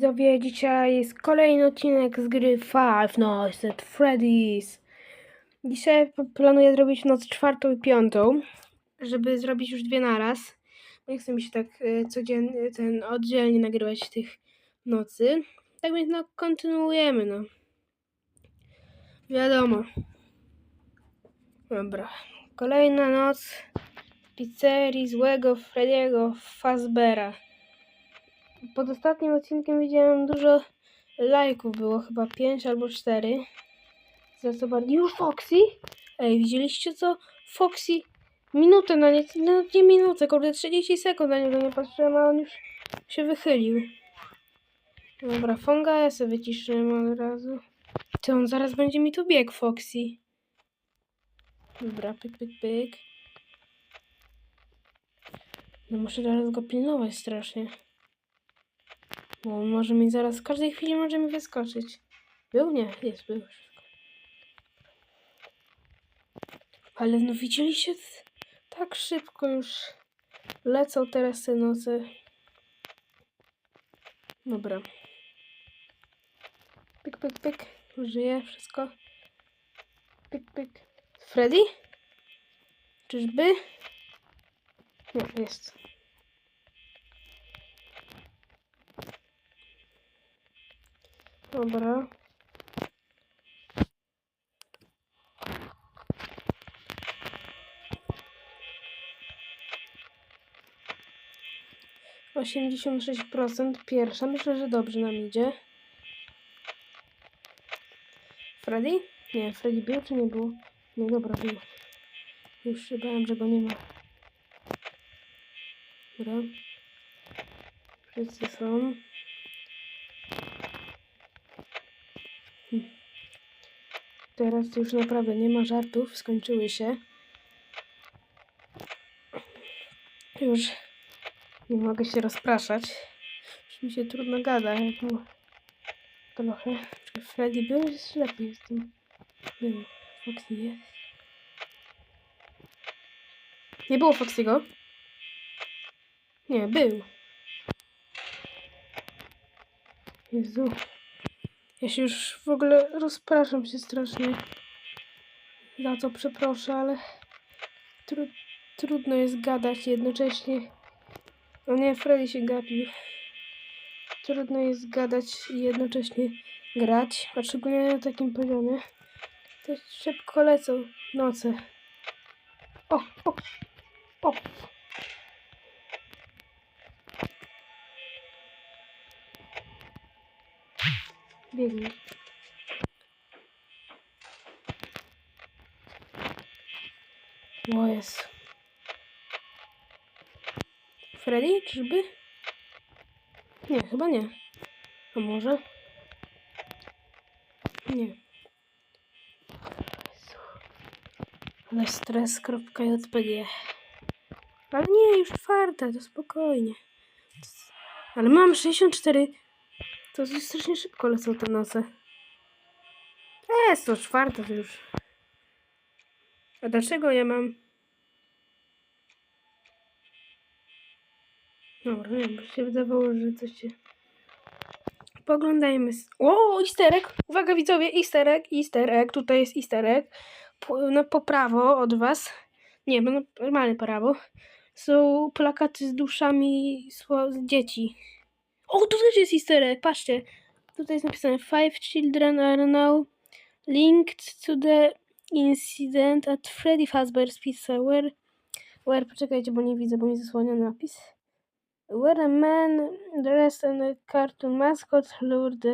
Widzowie, dzisiaj jest kolejny odcinek z gry Five Nights at Freddy's. Dzisiaj planuję zrobić noc czwartą i piątą, żeby zrobić już dwie naraz. Nie chcę mi się tak e, codziennie, ten oddzielnie nagrywać tych nocy. Tak więc no, kontynuujemy, no. Wiadomo. Dobra. Kolejna noc w pizzerii złego Frediego Fazbera. Pod ostatnim odcinkiem widziałem dużo lajków, było chyba 5 albo 4. Za co bardzo. Już Foxy? Ej, widzieliście co? Foxy minutę na nie, no nie minutę, kurde, 30 sekund na niego nie patrzyłem, a on już się wychylił. Dobra, Fonga ja sobie wyciszyłem od razu. Czy on zaraz będzie mi tu biegł, Foxy? Dobra, pyk, pyk, pyk. No muszę teraz go pilnować strasznie. Bo może mi zaraz, w każdej chwili może mi wyskoczyć. Był? Nie, jest, był. Wszystko. Ale no widzieliście? Tak szybko już lecą teraz te noce. Dobra. Pyk, pyk, pyk. Żyje wszystko. Pyk, pyk. Freddy? Czyżby? Nie, jest. Dobra. Osiemdziesiąt sześć procent pierwsza. Myślę, że dobrze nam idzie. Freddy? Nie, Freddy był czy nie był? Nie, dobra, był. Już się bałem, że go nie ma. Dobra. Wszyscy są. Teraz już naprawdę nie ma żartów, skończyły się. Już nie mogę się rozpraszać. Już mi się trudno gada, trochę. Czy Freddy był? Ślepy jestem. Był. Foxy jest. Nie było Foxy'ego? Nie, był. Jezu. Ja się już w ogóle rozpraszam się strasznie. Za co przeproszę, ale tru trudno jest gadać jednocześnie. O nie, Freddy się gapił. Trudno jest gadać i jednocześnie grać, a szczególnie na takim poziomie. To szybko lecą noce. O, o, o. Biegnij. O jest. Freddy, czyżby? Nie, chyba nie. A może? Nie. Ale stres.jpg Ale nie, już czwarta, to spokojnie. Ale mam 64 to jest strasznie szybko lecą te noce. To czwarta to już. A dlaczego ja mam... Dobra, nie, bo się wydawało, że coś się... Poglądajmy. O, easter egg! Uwaga widzowie, easter egg. Tutaj jest easter egg. Po, no, po prawo od was. Nie, no, normalnie prawo. Są plakaty z duszami dzieci. O, tu też jest easter egg, patrzcie. Tutaj jest napisane Five children are now linked to the incident at Freddy Fazbear's Pizza where... Where, poczekajcie, bo nie widzę, bo mi zasłania napis. Where a man dressed in a cartoon mascot lured.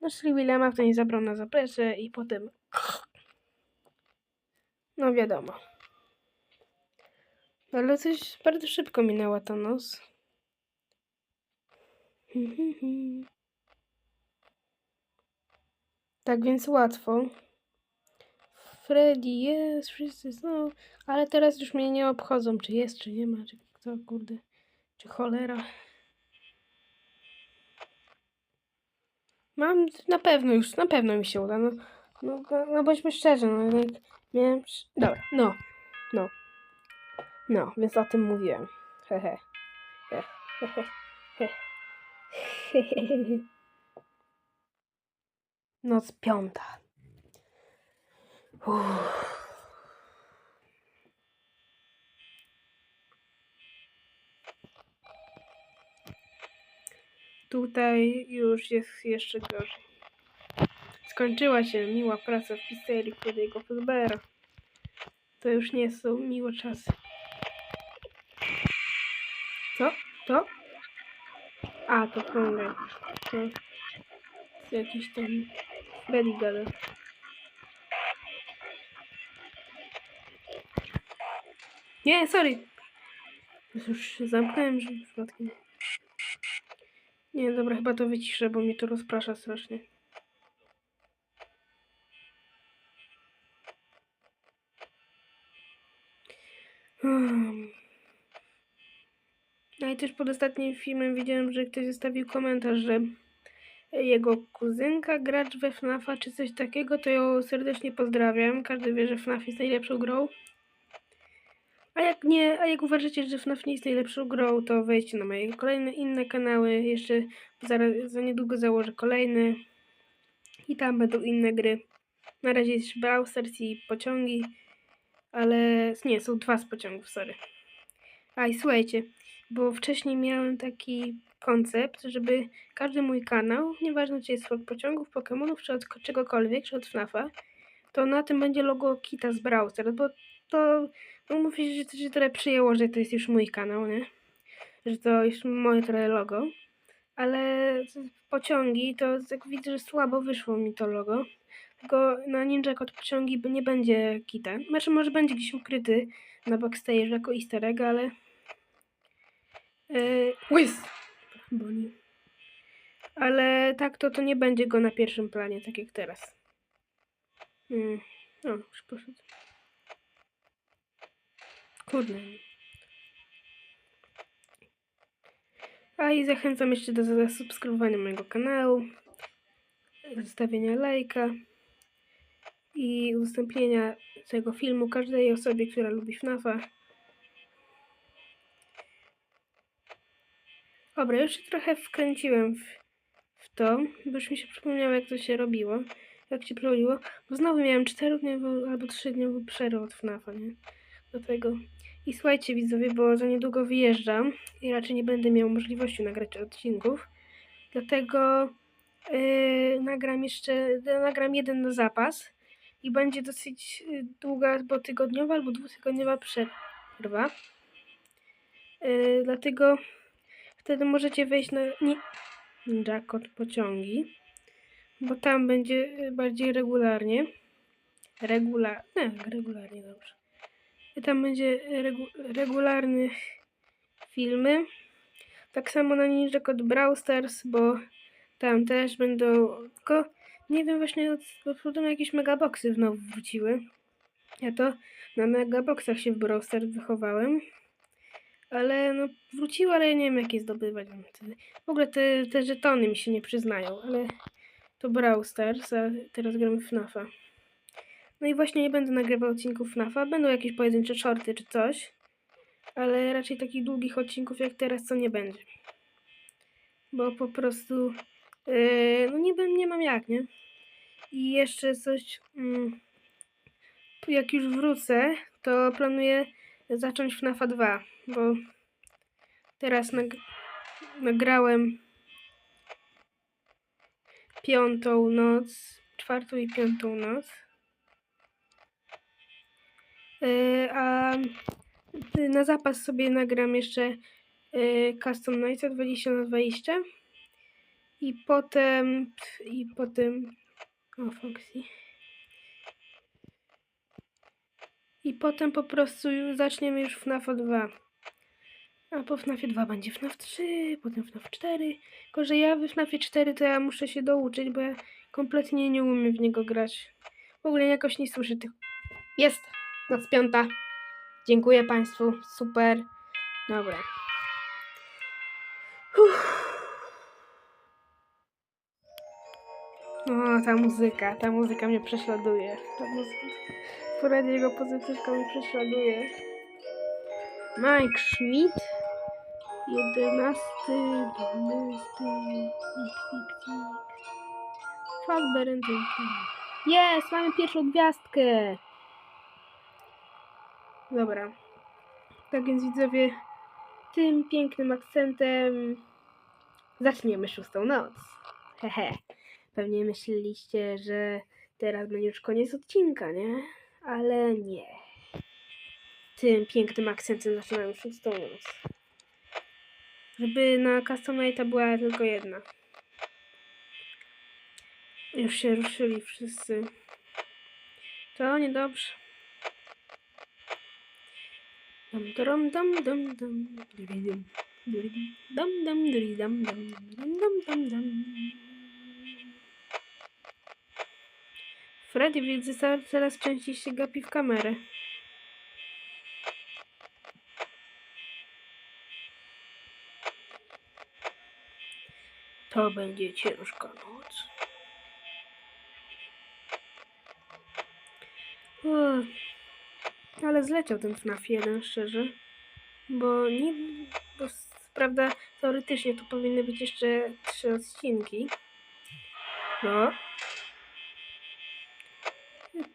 No, czyli Willema w nie zabrał na zaplecze i potem... No wiadomo. Ale coś bardzo szybko minęła ta noc. Tak więc łatwo. Freddy jest, wszyscy są, ale teraz już mnie nie obchodzą, czy jest, czy nie ma, czy kto, kurde, czy cholera. Mam na pewno już, na pewno mi się uda, no, no, no, no bądźmy szczerzy, no jednak miałem, sz- dobra, no, no, no, więc o tym mówiłem, hehe, he, he, he, he, he, he, he. Noc piąta. Tutaj już jest jeszcze gorzej. Skończyła się miła praca w pizzerii Cody'ego Fazbeara. To już nie są miłe czasy. Co? To? A, to Konrad. To, to jakiś tam Betty gada. Nie, sorry. Już zamknąłem drzwi przypadkiem. Nie, dobra, chyba to wyciszę, bo mnie to rozprasza strasznie. Hmm. I też pod ostatnim filmem widziałem, że ktoś zostawił komentarz, że jego kuzynka gracz we FNAFa czy coś takiego, to ją serdecznie pozdrawiam. Każdy wie, że FNAF jest najlepszą grą. A jak nie, a jak uważacie, że FNAF nie jest najlepszą grą, to wejdźcie na moje kolejne inne kanały. Jeszcze zaraz, za niedługo założę kolejny. I tam będą inne gry. Na razie jest Brawl Stars i pociągi. Ale nie, są dwa z pociągów, sorry. A i słuchajcie, bo wcześniej miałem taki koncept, żeby każdy mój kanał, nieważne czy jest od pociągów, Pokémonów, czy od ko- czegokolwiek, czy od FNAFa, to na tym będzie logo Kita z Browser, bo to no mówię, że to się trochę przyjęło, że to jest już mój kanał, nie? Że to już moje trochę logo. Ale pociągi, to jak widzę, że słabo wyszło mi to logo. Tylko na Ninja Kod pociągi nie będzie kita. Znaczy może będzie gdzieś ukryty na backstage jako easter egg, ale... Yy, Łys! Boli. Ale tak to, to nie będzie go na pierwszym planie, tak jak teraz. Mm. O, już poszedł. Kurde. A i zachęcam jeszcze do zasubskrybowania mojego kanału, zostawienia lajka i udostępnienia tego filmu każdej osobie, która lubi FNAFa. Dobra, już się trochę wkręciłem w, w to, bo już mi się przypomniało, jak to się robiło, jak się robiło, bo znowu miałem czterodniową albo trzydniową przerwę od FNAFa, nie? Do tego. I słuchajcie widzowie, bo za niedługo wyjeżdżam i raczej nie będę miał możliwości nagrać odcinków, dlatego yy, nagram jeszcze, nagram jeden na zapas i będzie dosyć yy, długa, bo tygodniowa albo dwutygodniowa przerwa. Yy, dlatego wtedy możecie wejść na nie, Kod pociągi, bo tam będzie y, bardziej regularnie. Regular, nie, regularnie dobrze. I tam będzie regu, filmy. Tak samo na Ninja Kod Brawl Stars, bo tam też będą, tylko nie wiem właśnie, bo potem jakieś megaboxy znowu wróciły. Ja to na megaboxach się w Brawl Stars wychowałem. Ale no wróciły, ale ja nie wiem jak je zdobywać. W ogóle te, te żetony mi się nie przyznają, ale to Brawl Stars, a teraz gramy FNAFa. No i właśnie nie będę nagrywał odcinków FNAFa, będą jakieś pojedyncze shorty czy coś, ale raczej takich długich odcinków jak teraz to nie będzie. Bo po prostu yy, no nie, nie mam jak, nie? I jeszcze coś, mm, jak już wrócę, to planuję zacząć FNAFa 2, bo teraz nag nagrałem piątą noc, czwartą i piątą noc. Yy, a na zapas sobie nagram jeszcze yy, Custom Nights 20 na 20 i potem i potem o Foxy i potem po prostu zaczniemy już FNAF 2 a po FNAFie 2 będzie FNAF 3 potem FNAF 4 tylko że ja w FNAFie 4 to ja muszę się douczyć bo ja kompletnie nie umiem w niego grać w ogóle jakoś nie słyszę tych jest noc piąta Dziękuję Państwu. Super. Dobra. Uff. O, ta muzyka, ta muzyka mnie prześladuje. Ta muzyka. Poradiego pozytywka mnie prześladuje. Mike Schmidt. 11, 12, XXX. Fazbear Jest, mamy pierwszą gwiazdkę. Dobra. Tak więc widzowie, tym pięknym akcentem zaczniemy szóstą noc. Hehe. Pewnie myśleliście, że teraz będzie już koniec odcinka, nie? Ale nie. Tym pięknym akcentem zaczynamy szóstą noc. Żeby na Customate'a była tylko jedna. Już się ruszyli wszyscy. To niedobrze. Dum dum dum dum dum duridum duridum dum dum duridum dum dum dum dum dum Freddy widzę coraz- częściej się gapi w kamerę. To będzie ciężka noc. O, ale zleciał ten FNAF 1, szczerze. Bo nie. Bo prawda, teoretycznie tu powinny być jeszcze trzy odcinki. No.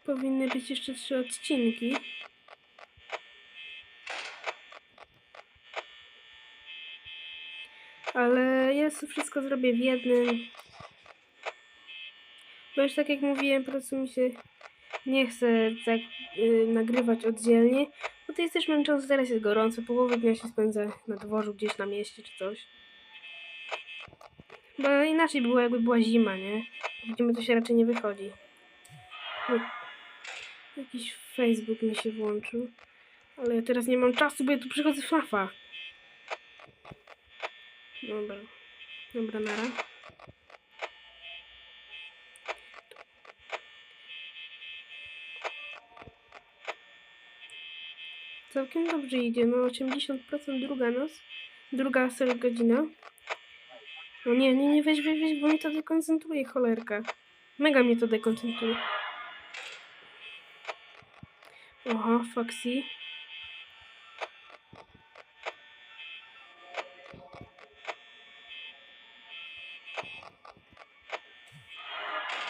Powinny być jeszcze trzy odcinki. Ale ja wszystko zrobię w jednym. Bo już tak jak mówiłem, po prostu mi się nie chcę tak y, nagrywać oddzielnie, bo to jest też męczące, teraz jest gorąco, połowę dnia się spędza na dworzu, gdzieś na mieście czy coś. Bo inaczej było jakby była zima, nie? Widzimy, to się raczej nie wychodzi. Jakiś Facebook mi się włączył, ale ja teraz nie mam czasu, bo ja tu przychodzę w FNAFa. Dobra. Dobra, nara. Całkiem dobrze idzie, no 80% druga noc. Druga sorry, godzina. No nie, nie, nie, weź, weź, weź, bo mnie to dekoncentruje, cholerka. Mega mnie to dekoncentruje. Oho, Foxy.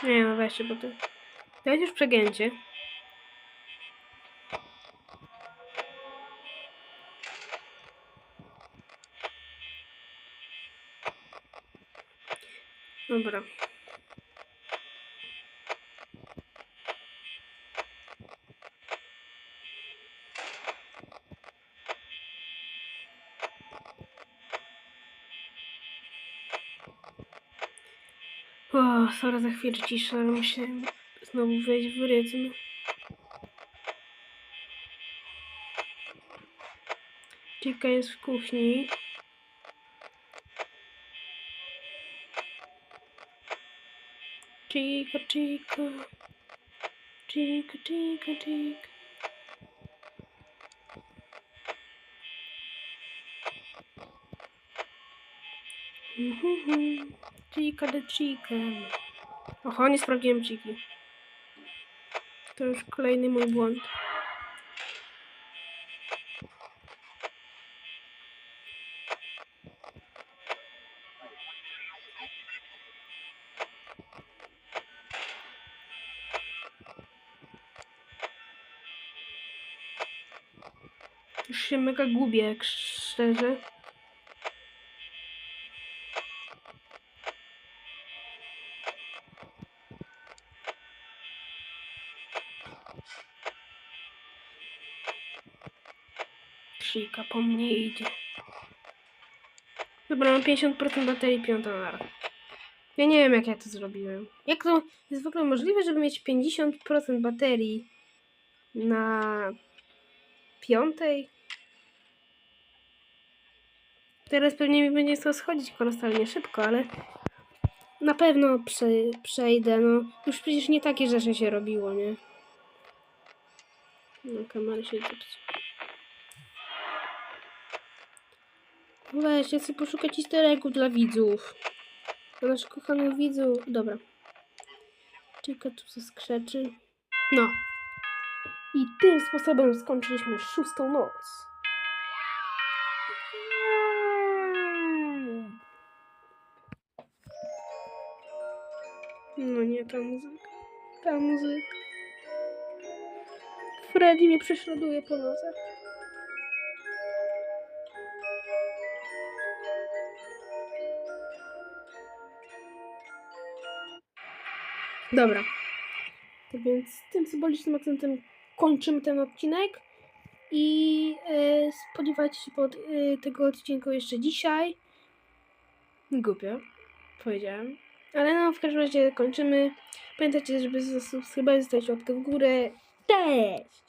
Nie no, weźcie, bo to... To jest już przegięcie. Dobra. O, sorry za chwilę cisza, ale znowu wejść w rytm. Chica jest w kuchni. Chica, chica. Chica, chica, chica. Mhm. Chica the chicken. Oho, nie sprawdziłem chiki. To już kolejny mój błąd. Już się mega gubię, jak szczerze. Po mnie idzie. Dobra, mam 50% baterii, piąta nara. Ja nie wiem, jak ja to zrobiłem. Jak to jest w ogóle możliwe, żeby mieć 50% baterii na piątej? Teraz pewnie mi będzie to schodzić kolosalnie szybko, ale na pewno prze, przejdę. No, już przecież nie takie rzeczy się robiło, nie? No, kamery się zepsuły. Weź, ja chcę poszukać easter eggu dla widzów. Dla naszych kochanych widzów. Dobra. Czeka tu zaskrzeczy. No. I tym sposobem skończyliśmy szóstą noc. No nie, ta muzyka. Ta muzyka. Freddy mnie prześladuje po nocach. Dobra. Tak więc tym symbolicznym akcentem kończymy ten odcinek. I e, spodziewajcie się pod, e, tego odcinku jeszcze dzisiaj. Głupio, powiedziałem. Ale no, w każdym razie kończymy. Pamiętajcie, żeby zasubskrybować, zostawić łapkę w górę. Cześć!